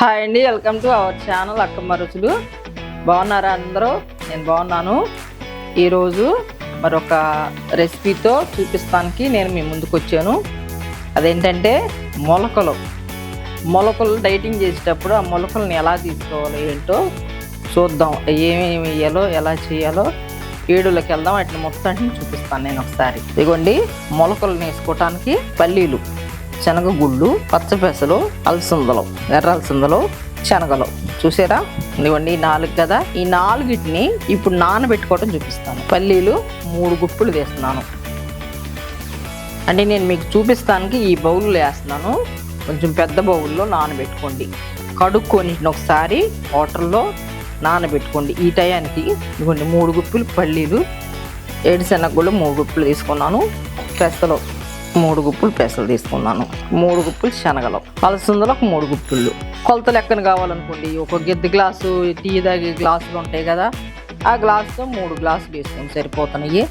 Hi అండి welcome to our channel Akkamma Ruchulu బాగున్నారా అందరూ? నేను బాగున్నాను. ఈరోజు మరొక రెసిపీతో చూపిస్తానికి నేను మీ ముందుకు వచ్చాను. అదేంటంటే మొలకలు. మొలకలు డైటింగ్ చేసేటప్పుడు ఆ మొలకలను ఎలా తీసుకోవాలి ఏంటో చూద్దాం. ఏమేమి వేయాలో ఎలా చేయాలో ఏడులోకి వెళ్దాం. వాటిని మొత్తాన్ని చూపిస్తాను నేను ఒకసారి. ఇదిగోండి మొలకలు వేసుకోవటానికి పల్లీలు. శనగగుళ్ళు పచ్చపెసలు అలసందలు ఎర్ర అలసందలు శనగలు. చూసారా? ఇవ్వండి నాలుగు కదా. ఈ నాలుగిటిని ఇప్పుడు నానబెట్టుకోవడం చూపిస్తాను. పల్లీలు మూడు గుప్పులు వేస్తున్నాను. అంటే నేను మీకు చూపిస్తానికి ఈ బౌల్లో వేస్తున్నాను. కొంచెం పెద్ద బౌల్లో నానబెట్టుకోండి. కడుక్కొని ఒకసారి వాటర్లో నానబెట్టుకోండి. ఈ టయానికి ఇదిగోండి మూడు గుప్పులు పల్లీలు ఏడు శనగలు మూడు గుప్పులు తీసుకున్నాను. పెసలు మూడు గుప్పులు పెసలు తీసుకున్నాను. మూడు గుప్పులు శనగలు. అలసందలు ఒక మూడు గుప్పులు. కొలత లెక్కన కావాలనుకోండి. ఒక గిద్ద గ్లాసు టీ తాగే గ్లాసులు ఉంటాయి కదా ఆ గ్లాసుతో మూడు గ్లాసులు వేసుకొని సరిపోతున్నాయి.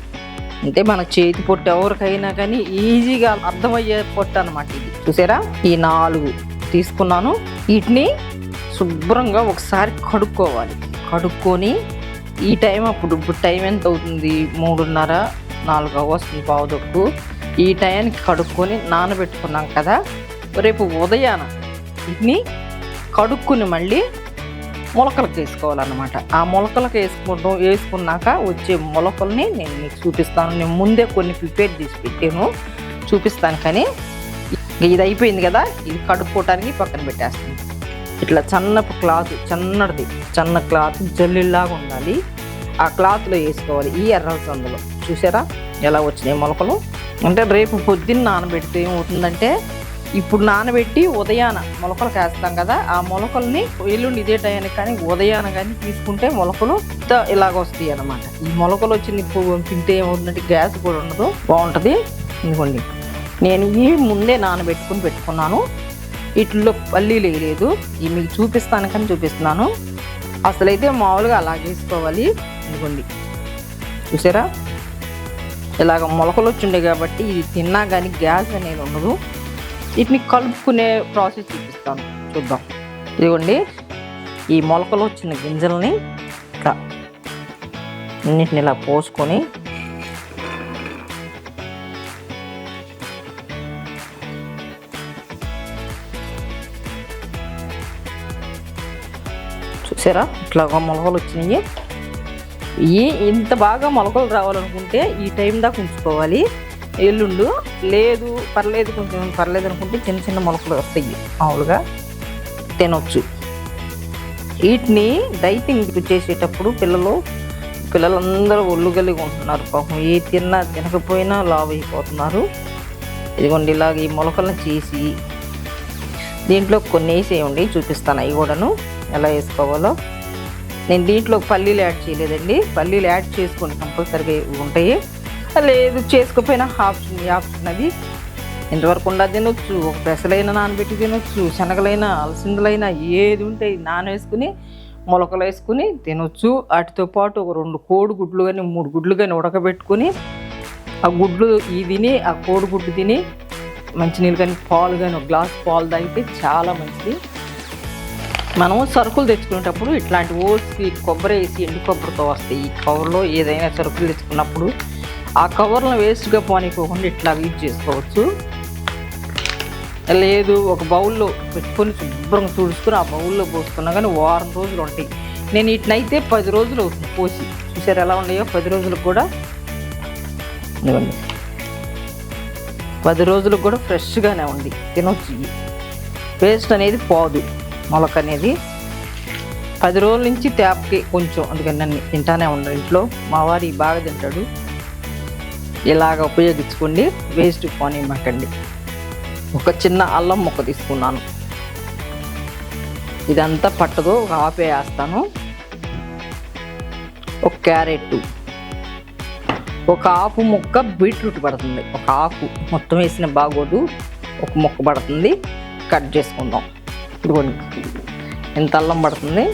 అంటే మన చేతి పొట్టు ఎవరికైనా కానీ ఈజీగా అర్థమయ్యే పొట్టు అనమాట ఇది. చూసారా? ఈ నాలుగు తీసుకున్నాను. వీటిని శుభ్రంగా ఒకసారి కడుక్కోవాలి. కడుక్కొని ఈ టైం అప్పుడు ఇప్పుడు టైం ఎంత అవుతుంది? మూడున్నర నాలుగు వస్తుంది పావుదొక్కు ఈ టైంకి కడుక్కొని నానబెట్టుకున్నాం కదా రేపు ఉదయాన ఇన్ని కడుక్కుని మళ్ళీ మొలకలకు వేసుకోవాలన్నమాట. ఆ మొలకలకు వేసుకోవడం వేసుకున్నాక వచ్చే మొలకల్ని నేను మీకు చూపిస్తాను. నేను ముందే కొన్ని ప్రిపేర్ చేసి పెట్టాను చూపిస్తాను కానీ ఇది అయిపోయింది కదా ఇది కడుక్కోవటానికి పక్కన పెట్టేస్తాను. ఇట్లా సన్నపు క్లాత్ చిన్నది చిన్న క్లాత్ జల్లిలాగా ఉండాలి. ఆ క్లాత్లో వేసుకోవాలి ఈ ఎర్ర సందులో చూసారా? ఎలా వచ్చినాయి మొలకలు? అంటే రేపు పొద్దున్న నానబెడితే ఏమవుతుందంటే ఇప్పుడు నానబెట్టి ఉదయాన మొలకలు కాస్తాం కదా ఆ మొలకల్ని ఎల్లుండి ఇదే టయానికి కానీ ఉదయాన కానీ తీసుకుంటే మొలకలు ఇలాగ వస్తాయి అన్నమాట. ఈ మొలకలు వచ్చిన తింటే ఏమవుతుందంటే గ్యాస్ కూడా ఉండదు. బాగుంటుంది. ఇదిగోండి. నేను ఈ ముందే నానబెట్టుకుని పెట్టుకున్నాను. వీటిల్లో పల్లీలు వేయలేదు ఇవి మీకు చూపిస్తాను కానీ చూపిస్తున్నాను. అసలైతే మామూలుగా అలా వేసుకోవాలి ఇదిగోండి. చూసారా? ఇలాగ మొలకలు వచ్చిండే కాబట్టి ఇది తిన్నా కానీ గ్యాస్ అనేది ఉండదు. వీటిని కలుపుకునే ప్రాసెస్ చూపిస్తాను. చూద్దాం. ఇదిగోండి. ఈ మొలకలు వచ్చిన గింజల్ని ఇట్లా అన్నిటిని ఇలా పోసుకొని చూసారా? ఇట్లా మొలకలు వచ్చినాయి ఈ ఇంత బాగా మొలకలు రావాలనుకుంటే ఈ టైం దాకా ఉంచుకోవాలి. ఎల్లుండు లేదు పర్లేదు కొంచెం పర్లేదు అనుకుంటే చిన్న చిన్న మొలకలు వస్తాయి. మామూలుగా తినొచ్చు. వీటిని డైటింగ్ చేసేటప్పుడు పిల్లలు పిల్లలందరూ ఒళ్ళు కలిగి ఉంటున్నారు. పాపం ఏ తిన్నా తినకపోయినా లావు అయిపోతున్నారు. ఇదిగోండి ఇలాగ ఈ మొలకలను చేసి దీంట్లో కొన్ని వేసేయండి చూపిస్తాను. అవి కూడాను ఎలా వేసుకోవాలో. నేను దీంట్లో పల్లీలు యాడ్ చేయలేదండి. పల్లీలు యాడ్ చేసుకొని కంపల్సరీగా ఉంటాయి. లేదు చేసుకోపోయినా ఆప్షన్ ఆప్షన్ అది ఇంతవరకు ఉండా తినొచ్చు. ఒక పెసలైనా నానబెట్టి తినొచ్చు. శనగలైనా అలసిందలైనా ఏది ఉంటే నానేసుకుని మొలకలు వేసుకుని తినొచ్చు. వాటితో పాటు ఒక రెండు కోడి గుడ్లు కానీ మూడు గుడ్లు కానీ ఉడకబెట్టుకొని ఆ గుడ్లు ఈ తిని ఆ కోడి గుడ్డు తిని మంచినీళ్ళు కానీ పాలు కానీ ఒక గ్లాస్ పాలు తాగితే చాలా మంచిది. మనం సరుకులు తెచ్చుకునేటప్పుడు ఇట్లాంటి ఓట్స్కి కొబ్బరి వేసి ఎండు కొబ్బరితో వస్తాయి ఈ కవర్లో ఏదైనా సరుకులు తెచ్చుకున్నప్పుడు ఆ కవర్లను వేస్ట్గా పోనీకోకుండా ఇట్లా యూజ్ చేసుకోవచ్చు. లేదు ఒక బౌల్లో పెట్టుకొని శుభ్రంగా తుడుచుకుని ఆ బౌల్లో పోసుకున్నా కానీ వారం రోజులు ఉంటాయి. నేను వీటినైతే పది రోజులు అవుతుంది పోసి చూసారు ఎలా ఉన్నాయో? పది రోజులకు కూడా పది రోజులకు కూడా ఫ్రెష్గానే ఉంది. తినొచ్చు. వేస్ట్ పేస్ట్ అనేది పోదు. మొలక అనేది పది రోజుల నుంచి ట్యాప్కి కొంచెం అందుకని నన్ను తింటానే ఉండదు ఇంట్లో. మా వారి బాగా తింటాడు. ఇలాగ ఉపయోగించుకోండి. వేస్ట్ పోనివ్వకండి ఒక చిన్న అల్లం ముక్క తీసుకున్నాను. ఇదంతా పట్టదు. ఒక ఆపే వేస్తాను. ఒక క్యారెట్. ఒక ఆకు ముక్క బీట్రూట్ పడుతుంది. ఒక ఆకు మొత్తం వేసిన బాగోదు. ఒక ముక్క పడుతుంది. కట్ చేసుకుందాం. ఇదిగోండి ఎంత అల్లం పడుతుంది?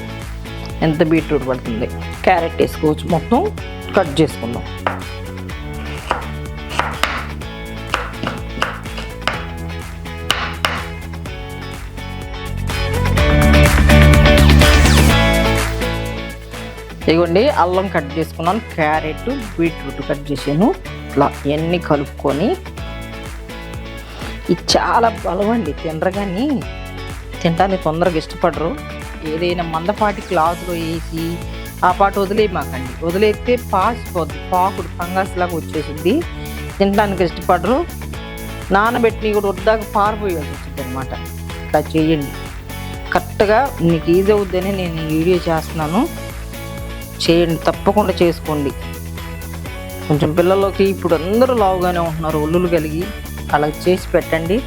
ఎంత బీట్రూట్ పడుతుంది? క్యారెట్ వేసుకోవచ్చు మొత్తం. కట్ చేసుకుందాం. ఇదిగోండి అల్లం కట్ చేసుకున్నాను. క్యారెట్ బీట్రూట్ కట్ చేసాను ఇట్లా ఇవన్నీ కలుపుకొని. ఇది చాలా బలవండి తినరగాని తింటానికి తొందరగా ఇష్టపడరు. ఏదైనా మందపాటి క్లాత్లో వేసి ఆ పాట వదిలేయమాకండి. వదిలేస్తే పాసిపోద్ది పాకుడు ఫంగస్ లాగా వచ్చేసింది తినడానికి ఇష్టపడరు. నానబెట్టి కూడా వద్దాక పారిపోయాల్సి వచ్చింది అనమాట ఇట్లా చేయండి. కరెక్ట్గా మీకు ఈజీ అవుద్దని నేను ఈ వీడియో చేస్తున్నాను. చేయండి. తప్పకుండా చేసుకోండి. కొంచెం పిల్లలకి ఇప్పుడు అందరూ లావుగానే ఉంటున్నారు. ఒళ్ళులు కలిగి. అలా చేసి పెట్టండి.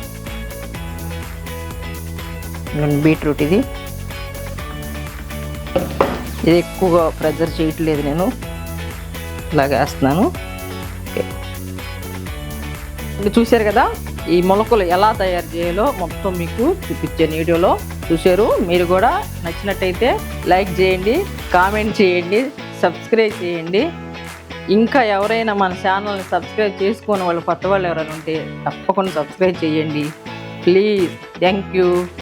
బీట్రూట్ ఇది. ఇది ఎక్కువగా ప్రెజర్ చేయట్లేదు నేను. ఇలాగ వేస్తున్నాను. ఓకే. చూశారు కదా ఈ మొలకలు ఎలా తయారు చేయాలో మొత్తం మీకు చూపించాను వీడియోలో చూశారు. మీరు కూడా నచ్చినట్టయితే లైక్ చేయండి కామెంట్ చేయండి సబ్స్క్రైబ్ చేయండి. ఇంకా ఎవరైనా మన ఛానల్ని సబ్స్క్రైబ్ చేసుకుని వాళ్ళు కొత్త వాళ్ళు ఎవరైనా ఉంటే తప్పకుండా సబ్స్క్రైబ్ చేయండి. Please thank you.